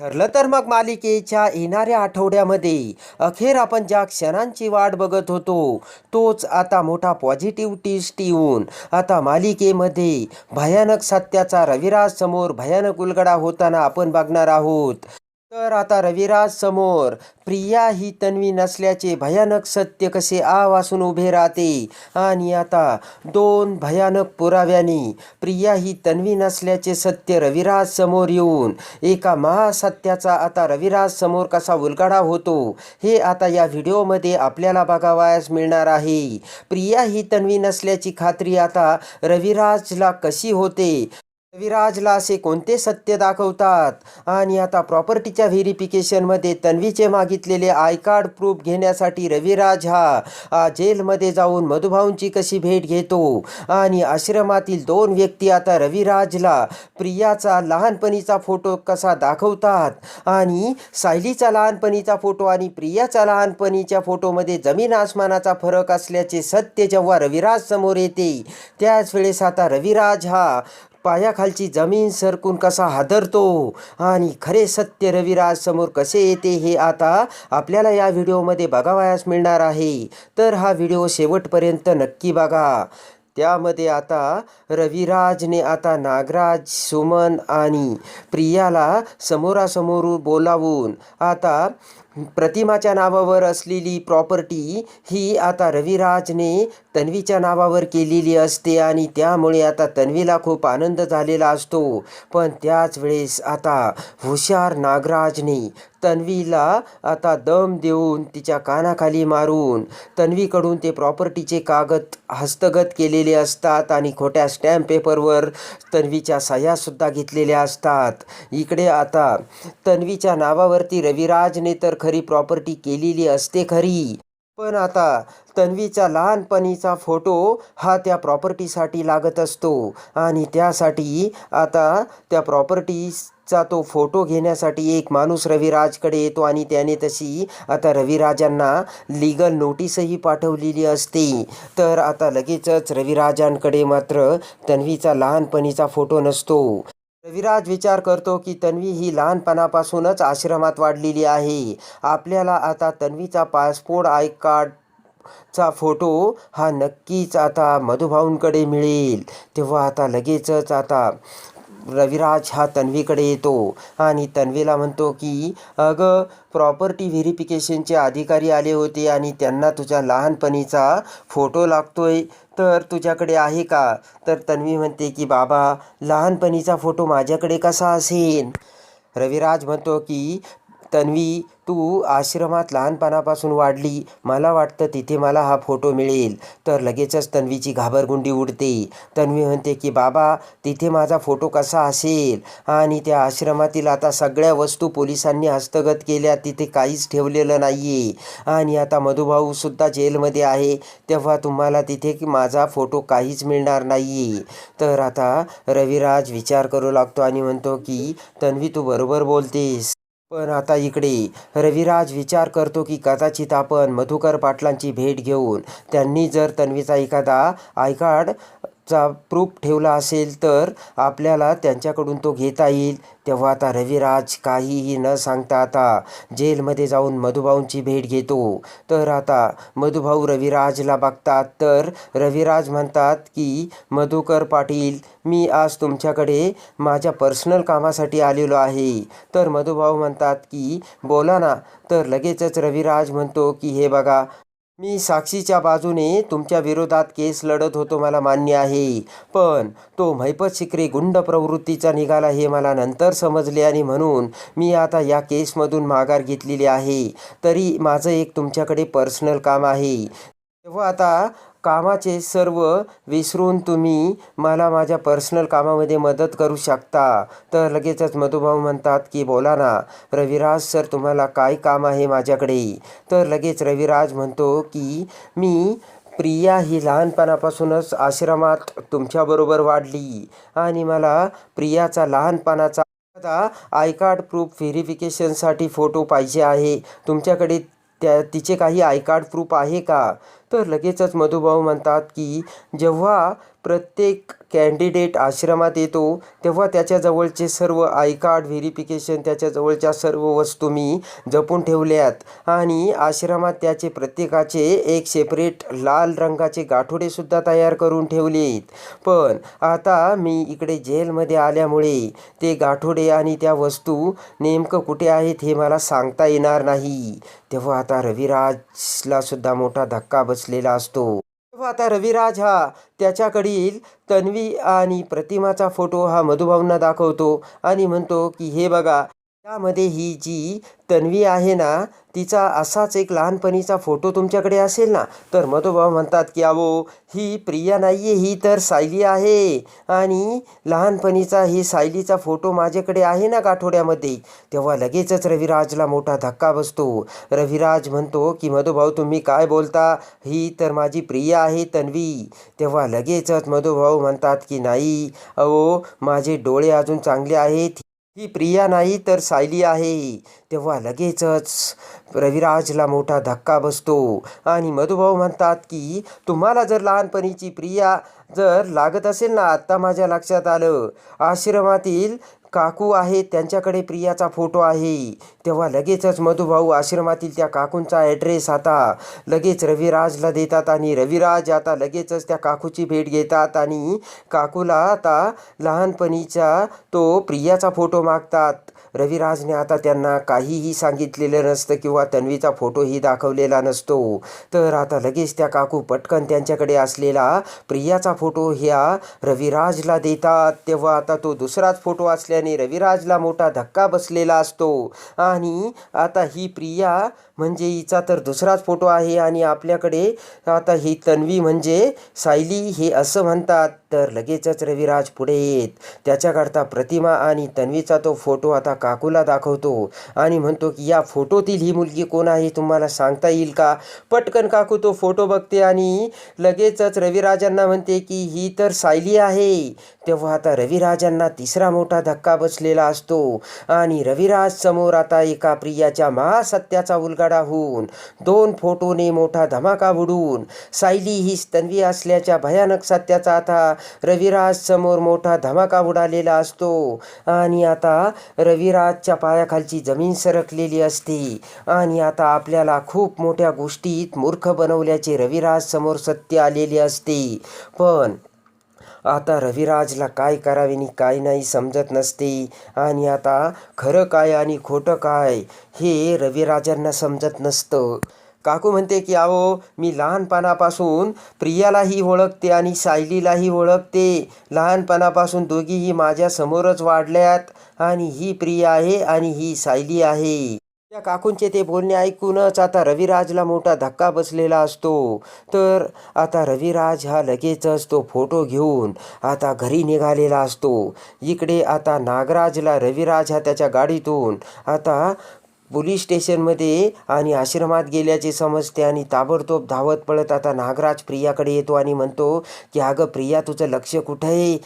ठरलं तर मग मालिकेच्या येणाऱ्या आठवड्यामध्ये अखेर आपण ज्या क्षणांची वाट बघत होतो तोच आता मोठा पॉझिटिव्ह टिस्ट येऊन आता मालिकेमध्ये भयानक सत्याचा रविराज समोर भयानक उलगडा होताना आपण बघणार आहोत. तर आता रविराज समोर. प्रिया ही तन्वी नसल्याचे भयानक सत्य कसे आ वासून उभे राहते? आणि आता दोन भयानक पुराव्यांनी प्रिया ही तन्वी नसल्याचे सत्य रविराज समोर येऊन एका महासत्याचा आता रविराज समोर कसा उलगडा होतो हे आता या व्हिडिओमध्ये आपल्याला बघावयास मिळणार आहे. प्रिया ही तन्वी नसल्याची खात्री आता रविराजला कशी होते? रविराजला असे कोणते सत्य दाखवतात? आणि आता प्रॉपर्टीच्या व्हेरिफिकेशनमध्ये तन्वीचे मागितलेले आय कार्ड प्रूफ घेण्यासाठी रविराज हा जेलमध्ये जाऊन मधुभाऊंची कशी भेट घेतो? आणि आश्रमातील दोन व्यक्ती आता रविराजला प्रियाचा लहानपणीचा फोटो कसा दाखवतात? आणि सायलीचा लहानपणीचा फोटो आणि प्रियाचा लहानपणीच्या फोटोमध्ये जमीन आसमानाचा फरक असल्याचे सत्य जेव्हा रविराज समोर येते त्याच वेळेस आता रविराज हा पायाखालची जमीन सरकून कसा हादरतो? आणि खरे सत्य रविराज समोर कसे येते हे आता आपल्याला या व्हिडिओमध्ये बघावयास मिळणार आहे. तर हा व्हिडिओ शेवटपर्यंत नक्की बघा. त्यामध्ये आता रविराजने आता नागराज सुमन आणि प्रियाला समोरासमोर बोलावून आता प्रतिमाच्या नावावर असलेली प्रॉपर्टी ही आता रविराजने तन्वीच्या नावावर केलेली असते आणि त्यामुळे आता तन्वीला खूप आनंद झालेला असतो. पण त्याच वेळेस आता हुशार नागराजने तन्वीला आता दम देऊन तिच्या कानाखाली मारून. तन्वीकडून ते प्रॉपर्टीचे कागद हस्तगत केलेले असतात आणि खोट्या स्टॅम्प पेपरवर तन्वीच्या सह्यासुद्धा घेतलेल्या असतात. इकडे आता तन्वीच्या नावावरती रविराजने तर खरी प्रॉपर्टी केलेली असते खरी. पण आता तन्वीचा लहानपणीचा फोटो हा त्या प्रॉपर्टीसाठी लागत असतो. आणि त्यासाठी आता त्या प्रॉपर्टीचा तो फोटो घेण्यासाठी एक माणूस रविराजकडे येतो आणि त्याने तशी आता रविराजांना लीगल नोटीसही पाठवलेली असते. तर आता लगेचच रविराजांकडे मात्र तन्वीचा लहानपणीचा फोटो नसतो. रविराज विचार करतो की तन्वी ही लहानपणापासूनच आश्रमात वाढलेली आहे. आपल्याला आता तन्वीचा पासपोर्ट आय कार्डचा फोटो हा नक्कीच आता मधुभाऊंकडे मिळेल. तेव्हा आता लगेचच आता रविराज हा तन्वीकडे येतो आणि तन्वीला म्हणतो की अगं प्रॉपर्टी व्हेरिफिकेशनचे अधिकारी आले होते आणि त्यांना तुझ्या लहानपणीचा फोटो लागतोय. तर तुझ्याकडे आहे का? तर तन्वी म्हणते की बाबा लहानपणीचा फोटो माझ्याकडे कसा असेल? रविराज म्हणतो की तन्वी तू आश्रमात लहानपणापासून वाढली. मला वाटतं तिथे मला हा फोटो मिळेल. तर लगेचच तन्वीची घाबरगुंडी उडते. तन्वी म्हणते की बाबा तिथे माझा फोटो कसा असेल? आणि त्या आश्रमातील आता सगळ्या वस्तू पोलिसांनी हस्तगत केल्या. तिथे काहीच ठेवलेलं नाही आहे आणि आता मधुभाऊसुद्धा जेलमध्ये आहे. तेव्हा तुम्हाला तिथे की माझा फोटो काहीच मिळणार नाही आहे तर आता रविराज विचार करू लागतो आणि म्हणतो की तन्वी तू बरोबर बोलतेस. पण आता इकडे रविराज विचार करतो की कदाचित आपण मधुकर पाटलांची भेट घेऊन त्यांनी जर तन्वीचा एखादा आयकार्ड चा प्रूफ ठेवला असेल तर आपल्याला त्यांच्याकडून तो घेता येईल. तेव्हा आता रविराज काहीही न सांगता आता जेलमध्ये जाऊन मधुभाऊंची भेट घेतो. तर आता मधुभाऊ रविराजला बघतात. तर रविराज म्हणतात की मधुकर पाटील मी आज तुमच्याकडे माझ्या पर्सनल कामासाठी आलेलो आहे. तर मधुभाऊ म्हणतात की बोला ना. तर लगेचच रविराज म्हणतो की हे बघा मी साक्षीच्या बाजूने तुमच्या विरोधात केस लढत होतो मला मान्य आहे. पण तो मैपत शिकरे गुंड प्रवृत्तीचा निघाला हे मला नंतर समजले आणि म्हणून मी आता या केसमधून माघार घेतलेली आहे. तरी माझं एक तुमच्याकडे पर्सनल काम आहे. तेव्हा आता कामाचे सर्व विसरून तुम्ही मला माझ्या पर्सनल कामामध्ये मदत करू शकता. तर लगेचच मधुभाऊ म्हणतात की बोला ना रविराज सर तुम्हाला काय काम आहे माझ्याकडे? तर लगेच रविराज म्हणतो की मी प्रिया ही लहानपणापासूनच आश्रमात तुमच्याबरोबर वाढली आणि मला प्रियाचा लहानपणाचा आता आय कार्ड प्रूफ व्हेरिफिकेशनसाठी फोटो पाहिजे आहे. तुमच्याकडे त्या तिचे काही आय कार्ड प्रूफ आहे का? तर लगेचच मधुभाऊ म्हणतात की जेव्हा प्रत्येक कॅन्डिडेट आश्रमात येतो तेव्हा त्याच्याजवळचे सर्व आय कार्ड व्हेरिफिकेशन त्याच्याजवळच्या सर्व वस्तू मी जपून ठेवल्यात. आणि आश्रमात त्याचे प्रत्येकाचे एक सेपरेट लाल रंगाचे गाठोडेसुद्धा तयार करून ठेवलेत. पण आता मी इकडे जेलमध्ये आल्यामुळे ते गाठोडे आणि त्या वस्तू नेमकं कुठे आहेत हे मला सांगता येणार नाही. तेव्हा आता रविराजला सुद्धा मोठा धक्का बसलेला असतो. व आता रविराज हा त्याच्याकडील तन्वी आणि प्रतिमाचा फोटो हा मधुभाऊंना दाखवतो आणि म्हणतो की हे बघा त्यामध्ये ही जी तन्वी आहे ना तिचा असाच एक लहानपणीचा फोटो तुमच्याकडे असेल ना तर मधोबा म्हणतात की अहो ही प्रिया नाही आहे ही तर सायली आहे. आणि लहानपणीचा ही सायलीचा फोटो माझ्याकडे आहे ना काठोड्यामध्ये तेव्हा लगेचच रविराजला मोठा धक्का बसतो. रविराज म्हणतो की मधुभाऊ तुम्ही काय बोलता? ही तर माझी प्रिया आहे तन्वी. तेव्हा लगेचच मधुभाऊ म्हणतात की नाही अहो माझे डोळे अजून चांगले आहेत. ही प्रिया नाही तर सायली आहे. तेव्हा लगेचच रविराजला मोठा धक्का बसतो आणि मधुभाऊ म्हणतात की तुम्हाला जर लहानपणीची प्रिया जर लागत असेल ना आत्ता माझ्या लक्षात आलं. आश्रमातील काकू आहेत त्यांच्याकडे प्रियाचा फोटो आहे. तेव्हा लगेचच मधुभाऊ आश्रमातील त्या काकूंचा ॲड्रेस आता लगेच रविराजला देतात आणि रविराज आता लगेचच त्या काकूची भेट घेतात आणि काकूला आता लहानपणीचा तो प्रियाचा फोटो मागतात. रविराजने आता त्यांना काहीही सांगितलेलं नसतं किंवा तन्वीचा फोटोही दाखवलेला नसतो. तर आता लगेच त्या काकू पटकन त्यांच्याकडे असलेला प्रियाचा फोटो ह्या रविराजला देतात. तेव्हा आता तो दुसराच फोटो असल्याने रविराजला मोठा धक्का बसलेला असतो. आणि आता ही प्रिया म्हणजे हिचा तर दुसराच फोटो आहे आणि आपल्याकडे आता ही तन्वी म्हणजे सायली हे असं म्हणतात. तर लगेचच रविराज पुढे येत. त्याच्याकरता प्रतिमा आणि तन्वीचा तो फोटो आता काकूला दाखवतो आणि म्हणतो की या फोटोतील ही मुलगी कोण आहे? तुम्हाला सांगता येईल का? पटकन काकू तो फोटो बघते आणि लगेचच रविराजांना म्हणते की ही तर सायली आहे. तेव्हा आता रविराजांना तिसरा मोठा धक्का बसलेला असतो आणि रविराज समोर आता एका प्रियाच्या महासत्याचा उलगा उलगडा होऊन दोन फोटोने मोठा धमाका उडून सायली ही तन्वी असल्याच्या भयानक सत्याचा आता रविराज समोर मोठा धमाका उडालेला असतो. आणि आता रविराजच्या पायाखालची जमीन सरकलेली असते. आणि आता आपल्याला खूप मोठ्या गोष्टीत मूर्ख बनवल्याचे रविराज समोर सत्य आलेले असते. पण आता रविराजला काय करावे आणि काय नाही समजत नसते. आणि आता खरं काय आणि खोटं काय हे रविराजांना समजत नसतं. काकू म्हणते की अहो मी लहानपणापासून प्रियालाही ओळखते आणि सायलीलाही ओळखते. लहानपणापासून दोघीही माझ्यासमोरच वाढल्यात आणि ही प्रिया आहे आणि ही सायली आहे. त्या काकूंचे ते बोलणे ऐकूनच आता रविराजला मोठा धक्का बसलेला असतो. तर आता रविराज हा लगेचच तो फोटो घेऊन आता घरी निघालेला असतो. इकडे आता नागराजला रविराज हा त्याच्या गाडीतून आता पोलीस स्टेशनमध्ये आणि आश्रमात गेल्याचे समजते आणि ताबडतोब धावत पळत आता नागराज प्रियाकडे येतो आणि म्हणतो की अगं प्रिया तुझं लक्ष कुठं आहे?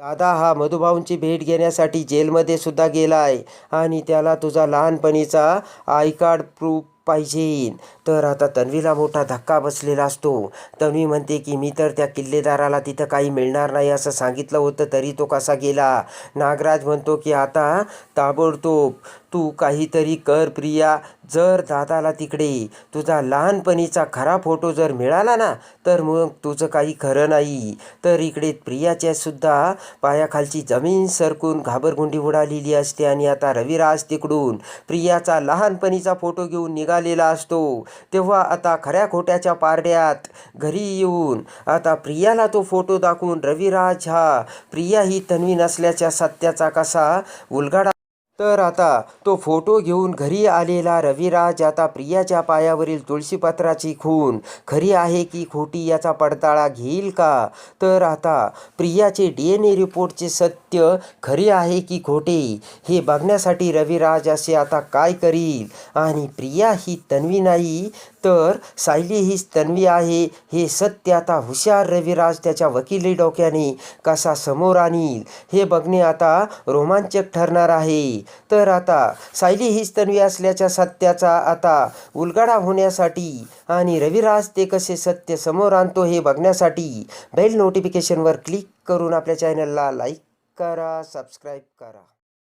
दादा हा मधुभाऊंची भेट घेण्यासाठी जेलमध्ये सुद्धा गेला आहे आणि त्याला तुझा लहानपणीचा आय कार्ड प्रूफ पाहिजे तर आता तन्वीला मोठा धक्का बसलेला असतो. तन्वी म्हणते की मी तर त्या किल्लेदाराला तिथं काही मिळणार नाही असं सांगितलं होतं तरी तो कसा गेला? नागराज म्हणतो की आता ताबडतोब तू काहीतरी कर प्रिया. जर दादाला तिकडे तुझा लहानपणीचा खरा फोटो जर मिळाला ना तर मग तुझं काही खरं नाही. तर इकडे प्रियाच्या सुद्धा पायाखालची जमीन सरकून घाबरगुंडी उडालेली असते आणि आता रविराज तिकडून प्रियाचा लहानपणीचा फोटो घेऊन निघालेला असतो. तेव्हा आता खऱ्या खोट्याच्या पारड्यात घरी येऊन आता प्रियाला तो फोटो दाखवून रविराज हा प्रिया ही तन्वी नसल्याच्या सत्याचा कसा उलगडा तर आता तो फोटो घेऊन घरी आलेला रविराज आता प्रियाच्या पायावरील तुळशीपत्राची खून. खरी आहे की खोटी याचा पडताळा घेईल का? तर आता प्रियाचे डी एन ए रिपोर्टचे सत्य खरे आहे की खोटे? हे बघण्यासाठी रविराज असे आता काय करील? आणि प्रिया ही तन्वी नाही तर सायली हीच तन्वी आहे. हे सत्य आता हुशार रविराज त्याच्या वकिली डोक्याने कसा समोर आणील हे बघणे आता रोमांचक ठरणार आहे. तर आता सायली हीच तन्वी असल्याच्या सत्याचा आता उलगडा होण्यासाठी आणि रविराज ते कसे सत्य समोर आणतो हे बघण्यासाठी बेल नोटिफिकेशनवर क्लिक करून आपल्या चॅनलला लाईक करा सबस्क्राईब करा.